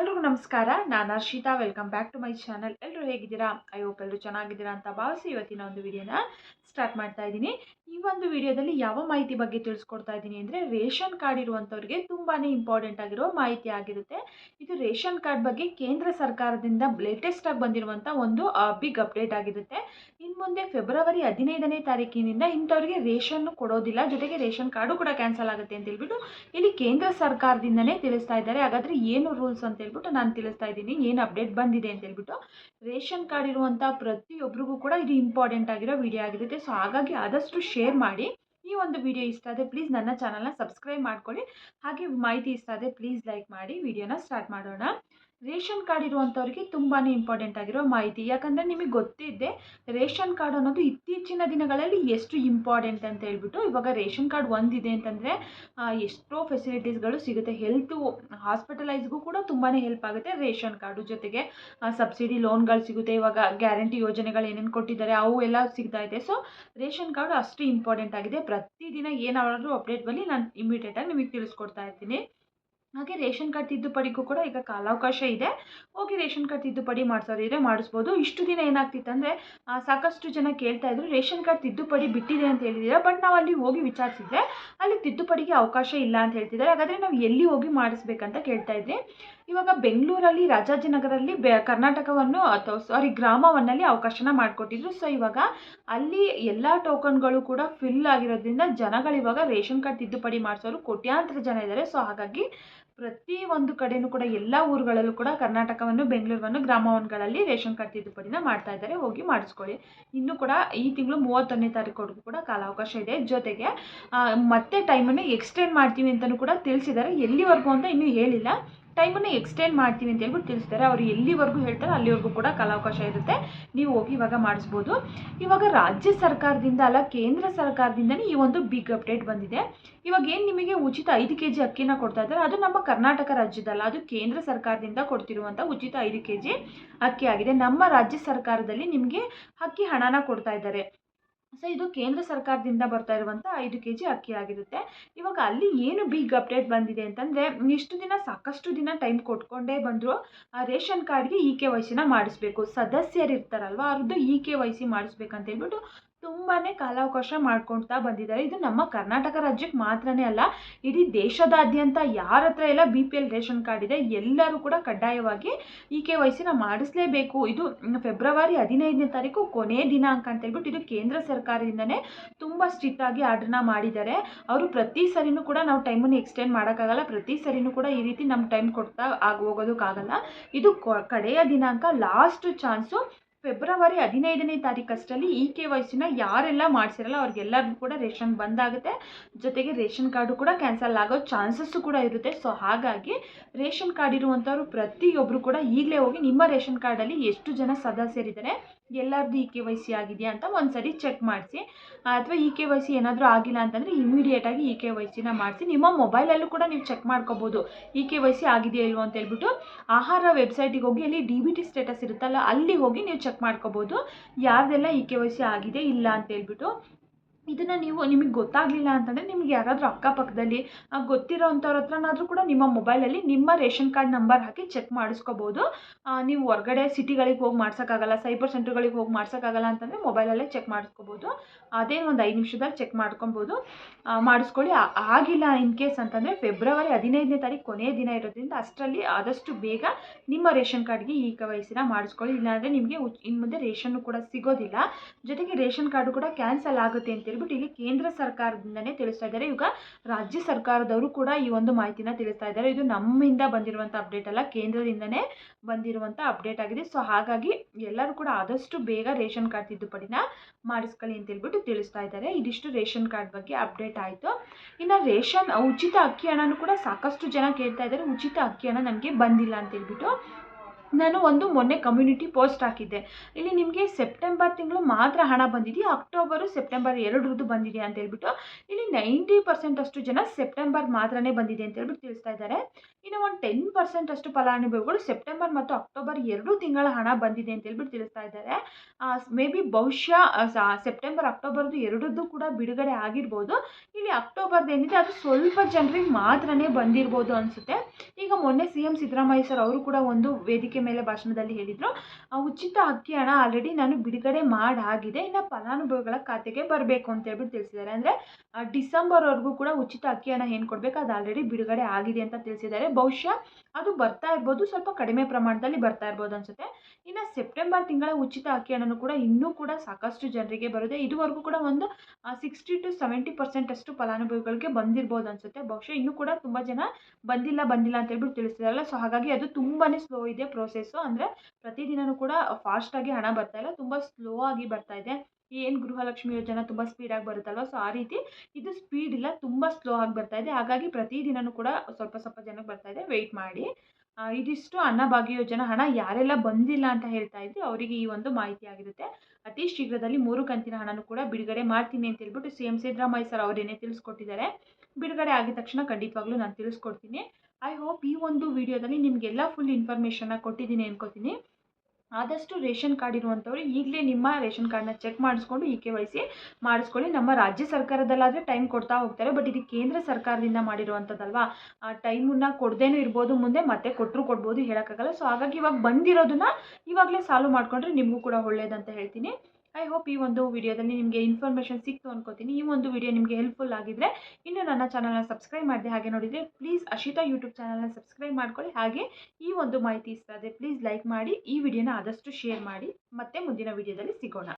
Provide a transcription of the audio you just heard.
ಎಲ್ರಿಗೂ ನಮಸ್ಕಾರ. ನಾನು Harshita welcome back to my channel ಎಲ್ಲರೂ ಹೇಗಿದ್ದೀರಾ? ಐ ಹೋಪ್ ಎಲ್ಲರೂ ಚೆನ್ನಾಗಿದ್ದೀರಾ ಅಂತ ಭಾವಿಸಿ ಇವತ್ತಿನ ಒಂದು ವಿಡಿಯೋನ ಸ್ಟಾರ್ಟ್ ಮಾಡ್ತಾ ಇದ್ದೀನಿ. ಈ ಒಂದು ವಿಡಿಯೋದಲ್ಲಿ ಯಾವ ಮಾಹಿತಿ ಬಗ್ಗೆ ತಿಳಿಸ್ಕೊಡ್ತಾ ಇದ್ದೀನಿ ಅಂದರೆ ರೇಷನ್ ಕಾರ್ಡ್ ಇರುವಂಥವ್ರಿಗೆ ತುಂಬಾ ಇಂಪಾರ್ಟೆಂಟ್ ಆಗಿರೋ ಮಾಹಿತಿ ಆಗಿರುತ್ತೆ. ಇದು ರೇಷನ್ ಕಾರ್ಡ್ ಬಗ್ಗೆ ಕೇಂದ್ರ ಸರ್ಕಾರದಿಂದ ಲೇಟೆಸ್ಟ್ ಆಗಿ ಬಂದಿರುವಂಥ ಒಂದು ಬಿಗ್ ಅಪ್ಡೇಟ್ ಆಗಿರುತ್ತೆ. ಇನ್ನು ಮುಂದೆ ಫೆಬ್ರವರಿ ಹದಿನೈದನೇ ತಾರೀಕಿನಿಂದ ಇಂಥವ್ರಿಗೆ ರೇಷನ್ ಕೊಡೋದಿಲ್ಲ. ಜೊತೆಗೆ ರೇಷನ್ ಕಾರ್ಡು ಕೂಡ ಕ್ಯಾನ್ಸಲ್ ಆಗುತ್ತೆ ಅಂತ ಹೇಳ್ಬಿಟ್ಟು ಇಲ್ಲಿ ಕೇಂದ್ರ ಸರ್ಕಾರದಿಂದನೇ ತಿಳಿಸ್ತಾ ಇದ್ದಾರೆ. ಹಾಗಾದರೆ ಏನು ರೂಲ್ಸ್ ಅಂತ ಹೇಳ್ಬಿಟ್ಟು ನಾನು ತಿಳಿಸ್ತಾ ಇದ್ದೀನಿ. ಏನು ಅಪ್ಡೇಟ್ ಬಂದಿದೆ ಅಂತ ಹೇಳ್ಬಿಟ್ಟು. ರೇಷನ್ ಕಾರ್ಡ್ ಇರುವಂಥ ಪ್ರತಿಯೊಬ್ಬರಿಗೂ ಕೂಡ ಇದು ಇಂಪಾರ್ಟೆಂಟ್ ಆಗಿರೋ ವಿಡಿಯೋ ಆಗಿರುತ್ತೆ. ಸೊ ಹಾಗಾಗಿ ಆದಷ್ಟು ಶೇರ್ ಮಾಡಿ. ಈ ಒಂದು ವಿಡಿಯೋ ಇಷ್ಟ ಆದರೆ ಪ್ಲೀಸ್ ನನ್ನ ಚಾನಲ್ನ ಸಬ್ಸ್ಕ್ರೈಬ್ ಮಾಡ್ಕೊಳ್ಳಿ. ಹಾಗೆ ಮಾಹಿತಿ ಇಷ್ಟ ಆದರೆ ಪ್ಲೀಸ್ ಲೈಕ್ ಮಾಡಿ. ವಿಡಿಯೋನ ಸ್ಟಾರ್ಟ್ ಮಾಡೋಣ. ರೇಷನ್ ಕಾರ್ಡ್ ಇರುವಂಥವ್ರಿಗೆ ತುಂಬಾ ಇಂಪಾರ್ಟೆಂಟ್ ಆಗಿರೋ ಮಾಹಿತಿ. ಯಾಕಂದರೆ ನಿಮಗೆ ಗೊತ್ತಿದ್ದೆ, ರೇಷನ್ ಕಾರ್ಡ್ ಅನ್ನೋದು ಇತ್ತೀಚಿನ ದಿನಗಳಲ್ಲಿ ಎಷ್ಟು ಇಂಪಾರ್ಟೆಂಟ್ ಅಂತ ಹೇಳ್ಬಿಟ್ಟು ಇವಾಗ ರೇಷನ್ ಕಾರ್ಡ್ ಒಂದಿದೆ ಅಂತಂದರೆ ಎಷ್ಟೋ ಫೆಸಿಲಿಟೀಸ್ಗಳು ಸಿಗುತ್ತೆ. ಹೆಲ್ತು ಹಾಸ್ಪಿಟಲೈಸ್ಗೂ ಕೂಡ ತುಂಬಾ ಹೆಲ್ಪ್ ಆಗುತ್ತೆ ರೇಷನ್ ಕಾರ್ಡು ಜೊತೆಗೆ. ಸಬ್ಸಿಡಿ ಲೋನ್ಗಳು ಸಿಗುತ್ತೆ, ಇವಾಗ ಗ್ಯಾರಂಟಿ ಯೋಜನೆಗಳು ಏನೇನು ಕೊಟ್ಟಿದ್ದಾರೆ, ಅವು ಎಲ್ಲ ಸಿಗ್ತಾ ಇದೆ. ಸೊ ರೇಷನ್ ಕಾರ್ಡು ಅಷ್ಟು ಇಂಪಾರ್ಟೆಂಟ್ ಆಗಿದೆ. ಪ್ರತಿದಿನ ಏನಾದರೂ ಅಪ್ಡೇಟ್ ಬರಲಿ ನಾನು ಇಮಿಡಿಯೇಟಾಗಿ ನಿಮಗೆ ತಿಳಿಸ್ಕೊಡ್ತಾ ಇರ್ತೀನಿ. ಹಾಗೆ ರೇಷನ್ ಕಾರ್ಡ್ ತಿದ್ದುಪಡಿಗೂ ಕೂಡ ಈಗ ಕಾಲಾವಕಾಶ ಇದೆ. ಹೋಗಿ ರೇಷನ್ ಕಾರ್ಡ್ ತಿದ್ದುಪಡಿ ಮಾಡಿಸೋರಿದ್ರೆ ಮಾಡಿಸ್ಬೋದು. ಇಷ್ಟು ದಿನ ಏನಾಗ್ತಿತ್ತು ಅಂದರೆ ಸಾಕಷ್ಟು ಜನ ಕೇಳ್ತಾ ಇದ್ರು, ರೇಷನ್ ಕಾರ್ಡ್ ತಿದ್ದುಪಡಿ ಬಿಟ್ಟಿದೆ ಅಂತ ಹೇಳಿದ್ದೀರಾ ಬಟ್ ನಾವು ಅಲ್ಲಿ ಹೋಗಿ ವಿಚಾರಿಸಿದ್ರೆ, ಅಲ್ಲಿ ತಿದ್ದುಪಡಿಗೆ ಅವಕಾಶ ಇಲ್ಲ ಅಂತ ಹೇಳ್ತಿದ್ದಾರೆ. ಹಾಗಾದರೆ ನಾವು ಎಲ್ಲಿ ಹೋಗಿ ಮಾಡಿಸ್ಬೇಕಂತ ಕೇಳ್ತಾ ಇದ್ವಿ ಇವಾಗ ಬೆಂಗಳೂರಲ್ಲಿ, ರಾಜಾಜಿನಗರಲ್ಲಿ, ಬೆ, ಕರ್ನಾಟಕವನ್ನು ಅಥವಾ ಸಾರಿ ಗ್ರಾಮವನ್ನಲ್ಲಿ ಅವಕಾಶನ ಮಾಡಿಕೊಟ್ಟಿದ್ರು. ಸೊ ಇವಾಗ ಅಲ್ಲಿ ಎಲ್ಲ ಟೋಕನ್ಗಳು ಕೂಡ ಫಿಲ್ ಆಗಿರೋದ್ರಿಂದ ಜನಗಳು ಇವಾಗ ರೇಷನ್ ಕಾರ್ಡ್ ತಿದ್ದುಪಡಿ ಮಾಡಿಸೋರು ಕೋಟ್ಯಾಂತರ ಜನ ಇದ್ದಾರೆ. ಸೊ ಹಾಗಾಗಿ ಪ್ರತಿ ಒಂದು ಕಡೆನೂ ಕೂಡ ಎಲ್ಲ ಊರುಗಳಲ್ಲೂ ಕೂಡ ಕರ್ನಾಟಕವನ್ನು, ಬೆಂಗಳೂರನ್ನು, ಗ್ರಾಮವನ್ಗಳಲ್ಲಿ ರೇಷನ್ ಕಾರ್ಡ್ ತಿದ್ದುಪಡಿನ ಮಾಡ್ತಾ ಇದ್ದಾರೆ. ಹೋಗಿ ಮಾಡಿಸ್ಕೊಳ್ಳಿ. ಇನ್ನೂ ಕೂಡ ಈ ತಿಂಗಳು ಮೂವತ್ತೊಂದನೇ ತಾರೀಕುವರೆಗೂ ಕೂಡ ಕಾಲಾವಕಾಶ ಇದೆ. ಜೊತೆಗೆ ಮತ್ತೆ ಟೈಮನ್ನು ಎಕ್ಸ್ಟೆಂಡ್ ಮಾಡ್ತೀವಿ ಅಂತಲೂ ಕೂಡ ತಿಳಿಸಿದ್ದಾರೆ. ಎಲ್ಲಿವರೆಗೂ ಅಂತ ಇನ್ನೂ ಹೇಳಿಲ್ಲ. ಟೈಮನ್ನು ಎಕ್ಸ್ಟೆಂಡ್ ಮಾಡ್ತೀವಿ ಅಂತ ಹೇಳ್ಬಿಟ್ಟು ತಿಳಿಸ್ತಾರೆ. ಅವರು ಎಲ್ಲಿವರೆಗೂ ಹೇಳ್ತಾರೆ ಅಲ್ಲಿವರೆಗೂ ಕೂಡ ಕಾಲಾವಕಾಶ ಇರುತ್ತೆ. ನೀವು ಹೋಗಿ ಇವಾಗ ಮಾಡಿಸ್ಬೋದು. ಇವಾಗ ರಾಜ್ಯ ಸರ್ಕಾರದಿಂದ ಅಲ್ಲ, ಕೇಂದ್ರ ಸರ್ಕಾರದಿಂದನೇ ಈ ಒಂದು ಬಿಗ್ ಅಪ್ಡೇಟ್ ಬಂದಿದೆ. ಇವಾಗ ಏನು ನಿಮಗೆ ಉಚಿತ ಐದು ಕೆ ಜಿ ಅಕ್ಕಿನ ಕೊಡ್ತಾ ಇದ್ದಾರೆ? ಅದು ನಮ್ಮ ಕರ್ನಾಟಕ ರಾಜ್ಯದಲ್ಲ, ಅದು ಕೇಂದ್ರ ಸರ್ಕಾರದಿಂದ ಕೊಡ್ತಿರುವಂಥ ಉಚಿತ ಐದು ಕೆ ಜಿ ಅಕ್ಕಿ ಆಗಿದೆ. ನಮ್ಮ ರಾಜ್ಯ ಸರ್ಕಾರದಲ್ಲಿ ನಿಮಗೆ ಅಕ್ಕಿ ಹಣನ ಕೊಡ್ತಾ ಇದ್ದಾರೆ. ಸೊ ಇದು ಕೇಂದ್ರ ಸರ್ಕಾರದಿಂದ ಬರ್ತಾ ಇರುವಂಥ ಐದು ಕೆ ಜಿ ಅಕ್ಕಿ ಆಗಿರುತ್ತೆ. ಇವಾಗ ಅಲ್ಲಿ ಏನು ಬಿಗ್ ಅಪ್ಡೇಟ್ ಬಂದಿದೆ ಅಂತಂದರೆ, ಇಷ್ಟು ದಿನ ಸಾಕಷ್ಟು ದಿನ ಟೈಮ್ ಕೊಟ್ಕೊಂಡೇ ಬಂದರು, ಆ ರೇಷನ್ ಕಾರ್ಡ್ಗೆ ಇ ಕೆ ವೈ ಸಿನ ಮಾಡಿಸ್ಬೇಕು. ಸದಸ್ಯರಿರ್ತಾರಲ್ವ, ಅವ್ರದ್ದು ಇ ಕೆ ವೈ ಸಿ ಮಾಡಿಸ್ಬೇಕಂತ ಹೇಳ್ಬಿಟ್ಟು ತುಂಬಾ ಕಾಲಾವಕಾಶ ಮಾಡ್ಕೊಳ್ತಾ ಬಂದಿದ್ದಾರೆ. ಇದು ನಮ್ಮ ಕರ್ನಾಟಕ ರಾಜ್ಯಕ್ಕೆ ಮಾತ್ರನೇ ಅಲ್ಲ, ಇಡೀ ದೇಶದಾದ್ಯಂತ ಯಾರ ಹತ್ರ ಎಲ್ಲ B P L ration card ಇದೆ, ಎಲ್ಲರೂ ಕೂಡ ಕಡ್ಡಾಯವಾಗಿ ಈ ಕೆ ವೈ ಸಿನ ಮಾಡಿಸ್ಲೇಬೇಕು. ಇದು ಫೆಬ್ರವರಿ ಹದಿನೈದನೇ ತಾರೀಕು ಕೊನೆ ದಿನಾಂಕ ಅಂತ ಹೇಳ್ಬಿಟ್ಟು ಇದು ಕೇಂದ್ರ ಸರ್ಕಾರದಿಂದನೇ ತುಂಬ ಸ್ಟ್ರಿಕ್ಟ್ ಆಗಿ ಆರ್ಡ್ರನ್ನ ಮಾಡಿದ್ದಾರೆ. ಅವರು ಪ್ರತಿ ಸರಿನೂ ಕೂಡ ನಾವು ಟೈಮನ್ನು ಎಕ್ಸ್ಟೆಂಡ್ ಮಾಡೋಕ್ಕಾಗಲ್ಲ, ಪ್ರತಿ ಸರಿನೂ ಕೂಡ ಈ ರೀತಿ ನಮ್ಮ ಟೈಮ್ ಕೊಡ್ತಾ ಆಗಿ ಹೋಗೋದಕ್ಕಾಗಲ್ಲ. ಇದು ಕಡೆಯ ದಿನಾಂಕ ಲಾಸ್ಟ್ ಚಾನ್ಸು ಫೆಬ್ರವರಿ ಹದಿನೈದನೇ ತಾರೀಕಷ್ಟರಲ್ಲಿ ಇ ಕೆ ವೈ ಸಿನ ಯಾರೆಲ್ಲ ಮಾಡಿಸಿರಲ್ಲ ಅವ್ರಿಗೆಲ್ಲರಿಗೂ ಕೂಡ ರೇಷನ್ ಬಂದಾಗುತ್ತೆ. ಜೊತೆಗೆ ರೇಷನ್ ಕಾರ್ಡು ಕೂಡ ಕ್ಯಾನ್ಸಲ್ ಆಗೋ ಚಾನ್ಸಸ್ಸು ಕೂಡ ಇರುತ್ತೆ. ಸೊ ಹಾಗಾಗಿ ರೇಷನ್ ಕಾರ್ಡ್ ಇರುವಂಥವ್ರು ಪ್ರತಿಯೊಬ್ಬರು ಕೂಡ ಈಗಲೇ ಹೋಗಿ ನಿಮ್ಮ ರೇಷನ್ ಕಾರ್ಡಲ್ಲಿ ಎಷ್ಟು ಜನ ಸದಸ್ಯರಿದ್ದಾರೆ ಎಲ್ಲರದ್ದು ಇ ಕೆ ವೈ ಸಿ ಆಗಿದೆಯಾ ಅಂತ ಒಂದು ಸರಿ ಚೆಕ್ ಮಾಡಿಸಿ. ಅಥವಾ ಇ ಕೆ ವೈ ಸಿ ಏನಾದರೂ ಆಗಿಲ್ಲ ಅಂತಂದರೆ ಇಮಿಡಿಯೇಟಾಗಿ ಇ ಕೆ ವೈ ಸಿನ ಮಾಡಿಸಿ. ನಿಮ್ಮ ಮೊಬೈಲಲ್ಲೂ ಕೂಡ ನೀವು ಚೆಕ್ ಮಾಡ್ಕೋಬೋದು ಇ ಕೆ ವೈ ಸಿ ಆಗಿದೆಯಾ ಇಲ್ವೋ ಅಂತ ಹೇಳ್ಬಿಟ್ಟು. ಆಹಾರ ವೆಬ್ಸೈಟಿಗೆ ಹೋಗಿ ಅಲ್ಲಿ ಡಿ ಬಿ ಟಿ ಸ್ಟೇಟಸ್ ಇರುತ್ತಲ್ಲ, ಅಲ್ಲಿ ಹೋಗಿ ನೀವು ಚೆಕ್ ಮಾಡ್ಕೋಬೋದು. ಯಾರ್ದೆಲ್ಲ ಇ ಕೆ ವೈ ಸಿ ಆಗಿದೆ ಇಲ್ಲ ಅಂತ ಹೇಳ್ಬಿಟ್ಟು ಇದನ್ನು ನೀವು ನಿಮಗೆ ಗೊತ್ತಾಗಲಿಲ್ಲ ಅಂತಂದರೆ ನಿಮ್ಗೆ ಯಾರಾದರೂ ಅಕ್ಕಪಕ್ಕದಲ್ಲಿ ಗೊತ್ತಿರೋ ಅಂಥವ್ರ ಹತ್ರನಾದರೂ ಕೂಡ ನಿಮ್ಮ ಮೊಬೈಲಲ್ಲಿ ನಿಮ್ಮ ರೇಷನ್ ಕಾರ್ಡ್ ನಂಬರ್ ಹಾಕಿ ಚೆಕ್ ಮಾಡಿಸ್ಕೋಬೋದು. ನೀವು ಹೊರ್ಗಡೆ ಸಿಟಿಗಳಿಗೆ ಹೋಗಿ ಮಾಡ್ಸೋಕ್ಕಾಗಲ್ಲ, ಸೈಬರ್ ಸೆಂಟ್ರ್ಗಳಿಗೆ ಹೋಗಿ ಮಾಡ್ಸೋಕ್ಕಾಗಲ್ಲ ಅಂತಂದರೆ ಮೊಬೈಲಲ್ಲೇ ಚೆಕ್ ಮಾಡಿಸ್ಕೋಬೋದು. ಅದೇನು ಒಂದು ಐದು ನಿಮಿಷದಲ್ಲಿ ಚೆಕ್ ಮಾಡ್ಕೊಬೋದು. ಮಾಡಿಸ್ಕೊಳ್ಳಿ. ಆಗಿಲ್ಲ ಇನ್ ಕೇಸ್ ಅಂತಂದರೆ ಫೆಬ್ರವರಿ ಹದಿನೈದನೇ ತಾರೀಕು ಕೊನೆಯ ದಿನ ಇರೋದ್ರಿಂದ ಅಷ್ಟರಲ್ಲಿ ಆದಷ್ಟು ಬೇಗ ನಿಮ್ಮ ರೇಷನ್ ಕಾರ್ಡ್ಗೆ ಈ ಕೆ ಮಾಡಿಸ್ಕೊಳ್ಳಿ. ಇಲ್ಲಾಂದರೆ ನಿಮಗೆ ಇನ್ನು ಮುಂದೆ ರೇಷನ್ನು ಕೂಡ ಸಿಗೋದಿಲ್ಲ. ಜೊತೆಗೆ ರೇಷನ್ ಕಾರ್ಡು ಕೂಡ ಕ್ಯಾನ್ಸಲ್ ಆಗುತ್ತೆ ಅಂತ ಹೇಳ್ಬಿಟ್ಟು ಇಲ್ಲಿ ಕೇಂದ್ರ ಸರ್ಕಾರದಿಂದನೇ ತಿಳಿಸ್ತಾ ಇದ್ದಾರೆ. ಈಗ ರಾಜ್ಯ ಸರ್ಕಾರದವರು ಕೂಡ ಈ ಒಂದು ಮಾಹಿತಿನ ತಿಳಿಸ್ತಾ ಇದ್ದಾರೆ. ಇದು ನಮ್ಮಿಂದ ಬಂದಿರುವಂಥ ಅಪ್ಡೇಟ್ ಅಲ್ಲ, ಕೇಂದ್ರದಿಂದನೇ ಬಂದಿರುವಂಥ ಅಪ್ಡೇಟ್ ಆಗಿದೆ. ಸೊ ಹಾಗಾಗಿ ಎಲ್ಲರೂ ಕೂಡ ಆದಷ್ಟು ಬೇಗ ರೇಷನ್ ಕಾರ್ಡ್ ತಿದ್ದುಪಡಿನ ಮಾಡಿಸ್ಕೊಳ್ಳಿ ಅಂತ ಹೇಳ್ಬಿಟ್ಟು ತಿಳಿಸ್ತಾ ಇದ್ದಾರೆ. ಇದಿಷ್ಟು ರೇಷನ್ ಕಾರ್ಡ್ ಬಗ್ಗೆ ಅಪ್ಡೇಟ್ ಆಯಿತು. ಇನ್ನು ರೇಷನ್, ಉಚಿತ ಅಕ್ಕಿ ಹಣನೂ ಕೂಡ ಸಾಕಷ್ಟು ಜನ ಕೇಳ್ತಾ ಇದ್ದಾರೆ. ಉಚಿತ ಅಕ್ಕಿ ಹಣ ನನಗೆ ಬಂದಿಲ್ಲ ಅಂತ ಹೇಳ್ಬಿಟ್ಟು ನಾನು ಒಂದು ಮೊನ್ನೆ ಕಮ್ಯುನಿಟಿ ಪೋಸ್ಟ್ ಹಾಕಿದ್ದೆ. ಇಲ್ಲಿ ನಿಮಗೆ ಸೆಪ್ಟೆಂಬರ್ ತಿಂಗಳು ಮಾತ್ರ ಹಣ ಬಂದಿದೆಯಾ? ಅಕ್ಟೋಬರು ಸೆಪ್ಟೆಂಬರ್ ಎರಡರದ್ದು ಬಂದಿದೆ ಅಂತ ಹೇಳ್ಬಿಟ್ಟು, ಇಲ್ಲಿ ನೈಂಟಿ ಪರ್ಸೆಂಟ್ ಅಷ್ಟು ಜನ ಸೆಪ್ಟೆಂಬರ್ ಮಾತ್ರನೇ ಬಂದಿದೆ ಅಂತ ಹೇಳ್ಬಿಟ್ಟು ತಿಳಿಸ್ತಾ ಇದ್ದಾರೆ. ಇನ್ನು ಒಂದು ಟೆನ್ ಪರ್ಸೆಂಟ್ ಅಷ್ಟು ಫಲಾನುಭವಿಗಳು ಸೆಪ್ಟೆಂಬರ್ ಮತ್ತು ಅಕ್ಟೋಬರ್ ಎರಡು ತಿಂಗಳ ಹಣ ಬಂದಿದೆ ಅಂತ ಹೇಳ್ಬಿಟ್ಟು ತಿಳಿಸ್ತಾ ಇದ್ದಾರೆ. ಮೇ ಬಿ ಬಹುಶಃ ಸೆಪ್ಟೆಂಬರ್ ಅಕ್ಟೋಬರ್ದು ಎರಡದ್ದು ಕೂಡ ಬಿಡುಗಡೆ ಆಗಿರ್ಬೋದು. ಇಲ್ಲಿ ಅಕ್ಟೋಬರ್ದು ಏನಿದೆ, ಅದು ಸ್ವಲ್ಪ ಜನರಿಗೆ ಮಾತ್ರನೇ ಬಂದಿರ್ಬೋದು ಅನಿಸುತ್ತೆ. ಈಗ ಮೊನ್ನೆ ಸಿ ಎಂ ಸಿದ್ದರಾಮಯ್ಯ ಸರ್ ಅವರು ಕೂಡ ಒಂದು ವೇದಿಕೆ ಮೇಲೆ ಭಾಷಣದಲ್ಲಿ ಹೇಳಿದರು ಉಚಿತ ಅಕ್ಕಿ ಹಣ ಆಲ್ರೆಡಿ ನಾನು ಬಿಡುಗಡೆ ಮಾಡಾಗಿದೆ, ಇನ್ನು ಫಲಾನುಭವಿಗಳ ಖಾತೆಗೆ ಬರಬೇಕು ಅಂತ ಹೇಳ್ಬಿಟ್ಟು ತಿಳಿಸಿದ್ದಾರೆ. ಅಂದರೆ ಡಿಸೆಂಬರ್ವರೆಗೂ ಕೂಡ ಉಚಿತ ಅಕ್ಕಿ ಹಣ ಏನು ಕೊಡಬೇಕು, ಅದು ಆಲ್ರೆಡಿ ಬಿಡುಗಡೆ ಆಗಿದೆ ಅಂತ ತಿಳಿಸಿದ್ದಾರೆ. ಬಹುಶಃ ಅದು ಬರ್ತಾ ಇರ್ಬೋದು, ಸ್ವಲ್ಪ ಕಡಿಮೆ ಪ್ರಮಾಣದಲ್ಲಿ ಬರ್ತಾ ಇರ್ಬೋದು ಅನ್ಸುತ್ತೆ. ಇನ್ನು ಸೆಪ್ಟೆಂಬರ್ ತಿಂಗಳ ಉಚಿತ ಅಕ್ಕಿ ಹಣನೂ ಕೂಡ ಇನ್ನೂ ಕೂಡ ಸಾಕಷ್ಟು ಜನರಿಗೆ ಬರುತ್ತೆ. ಇದುವರೆಗೂ ಕೂಡ ಒಂದು ಸಿಕ್ಸ್ಟಿ ಟು ಸೆವೆಂಟಿ ಪರ್ಸೆಂಟ್ ಅಷ್ಟು ಫಲಾನುಭವಿಗಳಿಗೆ ಬಂದಿರ್ಬೋದು ಅನ್ಸುತ್ತೆ. ಬಹುಶಃ ಇನ್ನೂ ಕೂಡ ತುಂಬ ಜನ ಬಂದಿಲ್ಲ ಬಂದಿಲ್ಲ ಅಂತ ಹೇಳ್ಬಿಟ್ಟು ತಿಳಿಸಿದಾರಲ್ಲ. ಸೊ ಹಾಗಾಗಿ ಅದು ತುಂಬಾ ಸ್ಲೋ ಇದೆ ಪ್ರೋಸೆಸ್ಸು ಅಂದರೆ ಪ್ರತಿದಿನವೂ ಕೂಡ ಫಾಸ್ಟಾಗಿ ಹಣ ಬರ್ತಾ ಇಲ್ಲ, ತುಂಬ ಸ್ಲೋ ಆಗಿ ಬರ್ತಾ ಇದೆ. ಏನು ಗೃಹಲಕ್ಷ್ಮಿ ಯೋಜನೆ ತುಂಬ ಸ್ಪೀಡಾಗಿ ಬರುತ್ತಲ್ವ? ಸೊ ಆ ರೀತಿ ಇದು ಸ್ಪೀಡ್ ಇಲ್ಲ, ತುಂಬ ಸ್ಲೋ ಆಗಿ ಬರ್ತಾ ಇದೆ. ಹಾಗಾಗಿ ಪ್ರತಿದಿನವೂ ಕೂಡ ಸ್ವಲ್ಪ ಸ್ವಲ್ಪ ಜನಕ್ಕೆ ಬರ್ತಾ ಇದೆ. ವೆಯ್ಟ್ ಮಾಡಿ. ಇದಿಷ್ಟು ಅನ್ನಭಾಗ್ಯ ಯೋಜನೆ ಹಣ ಯಾರೆಲ್ಲ ಬಂದಿಲ್ಲ ಅಂತ ಹೇಳ್ತಾ ಇದ್ರಿ ಅವರಿಗೆ ಈ ಒಂದು ಮಾಹಿತಿ ಆಗಿರುತ್ತೆ. ಅತಿ ಶೀಘ್ರದಲ್ಲಿ ಮೂರು ಕಂತಿನ ಹಣನೂ ಕೂಡ ಬಿಡುಗಡೆ ಮಾಡ್ತೀನಿ ಅಂತ ಹೇಳ್ಬಿಟ್ಟು ಸಿ ಎಂ ಸಿದ್ದರಾಮಯ್ಯ ಸರ್ ಅವರೇನೇ ತಿಳಿಸ್ಕೊಟ್ಟಿದ್ದಾರೆ, ಬಿಡುಗಡೆ ಆಗಿದ ತಕ್ಷಣ ಖಂಡಿತವಾಗ್ಲೂ ನಾನು ತಿಳಿಸ್ಕೊಡ್ತೀನಿ. ಐ ಹೋಪ್ ಈ ಒಂದು ವಿಡಿಯೋದಲ್ಲಿ ನಿಮಗೆಲ್ಲ ಫುಲ್ ಇನ್ಫಾರ್ಮೇಷನ್ನ ಕೊಟ್ಟಿದ್ದೀನಿ ಅನ್ಕೋತೀನಿ. ಆದಷ್ಟು ರೇಷನ್ ಕಾರ್ಡ್ ಇರುವಂಥವ್ರು ಈಗಲೇ ನಿಮ್ಮ ರೇಷನ್ ಕಾರ್ಡ್ನ ಚೆಕ್ ಮಾಡಿಸ್ಕೊಂಡು ಇ ಕೆ ವೈ ಸಿ ಮಾಡಿಸ್ಕೊಳ್ಳಿ. ನಮ್ಮ ರಾಜ್ಯ ಸರ್ಕಾರದಲ್ಲಾದರೆ ಟೈಮ್ ಕೊಡ್ತಾ ಹೋಗ್ತಾರೆ. ಬಟ್ ಇದು ಕೇಂದ್ರ ಸರ್ಕಾರದಿಂದ ಮಾಡಿರುವಂಥದ್ದಲ್ವಾ ಆ ಟೈಮನ್ನ ಕೊಡದೇನೂ ಇರ್ಬೋದು, ಮುಂದೆ ಮತ್ತೆ ಕೊಟ್ಟರು ಕೊಡ್ಬೋದು ಹೇಳೋಕ್ಕಾಗಲ್ಲ. ಸೊ ಹಾಗಾಗಿ ಇವಾಗ ಬಂದಿರೋದನ್ನ ಇವಾಗಲೇ ಸಾಲ್ವ್ ಮಾಡಿಕೊಂಡ್ರೆ ನಿಮಗೂ ಕೂಡ ಒಳ್ಳೇದಂತ ಹೇಳ್ತೀನಿ. ಐ ಹೋಪ್ ಈ ಒಂದು ವಿಡಿಯೋದಲ್ಲಿ ನಿಮಗೆ ಇನ್ಫಾರ್ಮೇಷನ್ ಸಿಕ್ತು ಅನ್ಕೋತೀನಿ. ಈ ಒಂದು ವಿಡಿಯೋ ನಿಮಗೆ ಹೆಲ್ಪ್ಫುಲ್ ಆಗಿದ್ರೆ ಇನ್ನು ನನ್ನ ಚಾನಲ್ನ ಸಬ್ಸ್ಕ್ರೈಬ್ ಮಾಡಿದೆ ಹಾಗೆ ನೋಡಿದರೆ ಪ್ಲೀಸ್ ಅಶಿತಾ ಯೂಟ್ಯೂಬ್ ಚಾನಲ್ನ ಸಬ್ಸ್ಕ್ರೈಬ್ ಮಾಡ್ಕೊಳ್ಳಿ. ಹಾಗೆ ಈ ಒಂದು ಮಾಹಿತಿ ಇಷ್ಟ ಆದರೆ ಪ್ಲೀಸ್ ಲೈಕ್ ಮಾಡಿ, ಈ ವಿಡಿಯೋನ ಆದಷ್ಟು ಶೇರ್ ಮಾಡಿ. ಮತ್ತೆ ಮುಂದಿನ ವಿಡಿಯೋದಲ್ಲಿ ಸಿಗೋಣ.